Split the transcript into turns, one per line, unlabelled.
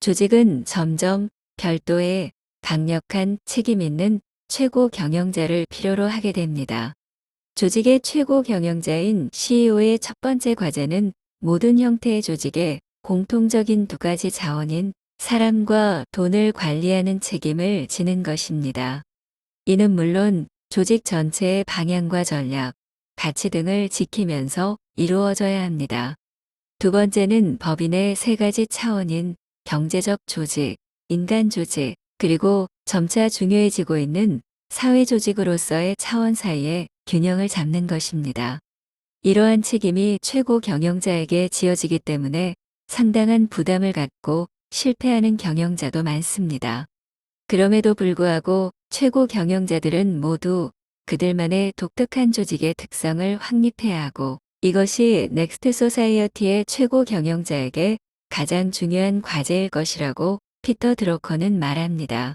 조직은 점점 별도의 강력한 책임 있는 최고 경영자를 필요로 하게 됩니다. 조직의 최고 경영자인 CEO의 첫 번째 과제는 모든 형태의 조직의 공통적인 두 가지 자원인 사람과 돈을 관리하는 책임을 지는 것입니다. 이는 물론 조직 전체의 방향과 전략, 가치 등을 지키면서 이루어져야 합니다. 두 번째는 법인의 세 가지 차원인 경제적 조직, 인간 조직, 그리고 점차 중요해지고 있는 사회 조직으로서의 차원 사이에 균형을 잡는 것입니다. 이러한 책임이 최고 경영자에게 지어지기 때문에 상당한 부담을 갖고 실패하는 경영자도 많습니다. 그럼에도 불구하고 최고 경영자들은 모두 그들만의 독특한 조직의 특성을 확립해야 하고 이것이 넥스트 소사이어티의 최고 경영자에게 가장 중요한 과제일 것이라고 피터 드로커는 말합니다.